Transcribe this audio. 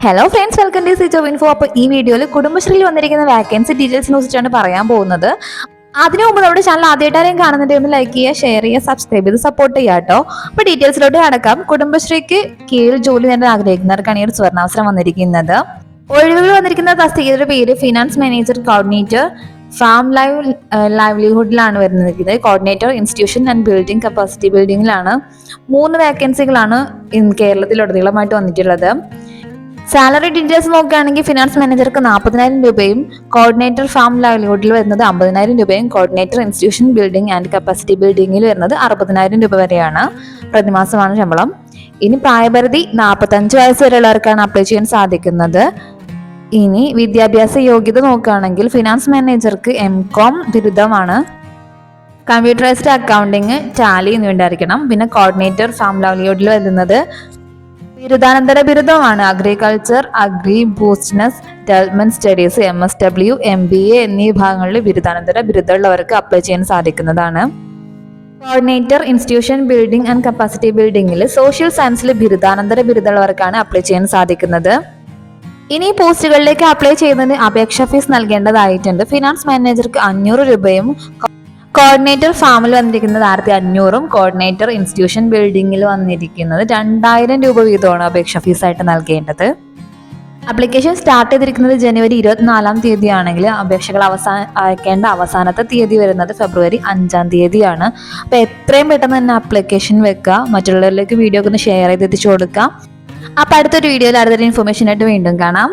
Hello friends welcome to Sijo info അപ്പോൾ ഈ വീഡിയോയിൽ കുടുംബശ്രീയിൽ വന്നിരിക്കുന്ന വാക്കൻസി ഡീറ്റെയിൽസിനെ കുറിച്ചാണ് പറയാൻ പോകുന്നത്. അതിനു മുമ്പ് നമ്മുടെ ചാനൽ ആദ്യമായിട്ടാരെയും കാണുന്നുണ്ടെങ്കിൽ ലൈക്ക് ചെയ്യുക ഷെയർ ചെയ്യുക സബ്സ്ക്രൈബ് ചെയ്ത് സപ്പോർട്ട് ചെയ്യുക കേട്ടോ. അപ്പോൾ ഡീറ്റെയിൽസിലോട്ട് കടക്കാം. കുടുംബശ്രീക്ക് കീഴിൽ ജോലി നേടാൻ ആഗ്രഹിക്കുന്നവർക്കാണ് ഈ ഒരു സ്വർണാവസരം വന്നിരിക്കുന്നത്. ഒഴിവുകൾ വന്നിരിക്കുന്ന തസ്തികയുടെ പേര് finance manager coordinator farm live ലൈവ്ലിഹുഡിലാണ് വരുന്നത്. Coordinator institution and building capacity ബിൽഡിംഗിലാണ് മൂന്ന് വേക്കൻസികളാണ് കേരളത്തിലുടനീളമായിട്ട് വന്നിട്ടുള്ളത്. സാലറി ഡീറ്റെയിൽസ് നോക്കുകയാണെങ്കിൽ ഫിനാൻസ് മാനേജർക്ക് നാൽപ്പതിനായിരം രൂപയും കോർഡിനേറ്റർ ഫാം ലൈവ്ലിഹുഡിൽ വരുന്നത് അമ്പതിനായിരം രൂപയും coordinator institution building and capacity ബിൽഡിംഗിൽ വരുന്നത് അറുപതിനായിരം രൂപ വരെയാണ്. പ്രതിമാസമാണ് ശമ്പളം. ഇനി പ്രായപരിധി നാൽപ്പത്തഞ്ച് വയസ്സ് വരെയുള്ളവർക്കാണ് അപ്ലൈ ചെയ്യാൻ സാധിക്കുന്നത്. ഇനി വിദ്യാഭ്യാസ യോഗ്യത നോക്കുകയാണെങ്കിൽ ഫിനാൻസ് മാനേജർക്ക് എം കോം ബിരുദമാണ്. കമ്പ്യൂട്ടറൈസ്ഡ് അക്കൗണ്ടിങ് ടാലി എന്നിവയുണ്ടായിരിക്കണം പിന്നെ കോർഡിനേറ്റർ ഫാം ലൈവ്ലിഹുഡിൽ വരുന്നത് ബിരുദാനന്തര ബിരുദമാണ്. Agriculture agri business development studies M S W M B A എന്നീ വിഭാഗങ്ങളിൽ ബിരുദാനന്തര ബിരുദമുള്ളവർക്ക് അപ്ലൈ ചെയ്യാൻ സാധിക്കുന്നതാണ്. Coordinator institution building and capacity ബിൽഡിംഗിൽ social സയൻസിൽ ബിരുദാനന്തര ബിരുദമുള്ളവർക്കാണ് അപ്ലൈ ചെയ്യാൻ സാധിക്കുന്നത്. ഇനി പോസ്റ്റുകളിലേക്ക് അപ്ലൈ ചെയ്യുന്നതിന് അപേക്ഷ ഫീസ് നൽകേണ്ടതായിട്ടുണ്ട്. ഫിനാൻസ് മാനേജർക്ക് അഞ്ഞൂറ് രൂപയും കോർഡിനേറ്റർ ഫാമിൽ വന്നിരിക്കുന്നത് ആയിരത്തി അഞ്ഞൂറും കോർഡിനേറ്റർ ഇൻസ്റ്റിറ്റ്യൂഷൻ ബിൽഡിംഗിൽ വന്നിരിക്കുന്നത് രണ്ടായിരം രൂപ വീതമാണ് അപേക്ഷ ഫീസായിട്ട് നൽകേണ്ടത്. അപ്ലിക്കേഷൻ സ്റ്റാർട്ട് ചെയ്തിരിക്കുന്നത് ജനുവരി ഇരുപത്തിനാലാം തീയതി ആണെങ്കിൽ അപേക്ഷകൾ അവസാന അയക്കേണ്ട അവസാനത്തെ തീയതി വരുന്നത് ഫെബ്രുവരി അഞ്ചാം തീയതിയാണ്. അപ്പോൾ എത്രയും പെട്ടെന്ന് തന്നെ ആപ്ലിക്കേഷൻ വെക്കുക മറ്റുള്ളവരിലേക്ക് വീഡിയോ ഒക്കെ ഒന്ന് ഷെയർ ചെയ്ത് എത്തിച്ചു കൊടുക്കുക. അപ്പോൾ അടുത്തൊരു വീഡിയോയിൽ അടുത്തൊരു ഇൻഫർമേഷൻ ആയിട്ട് വീണ്ടും കാണാം.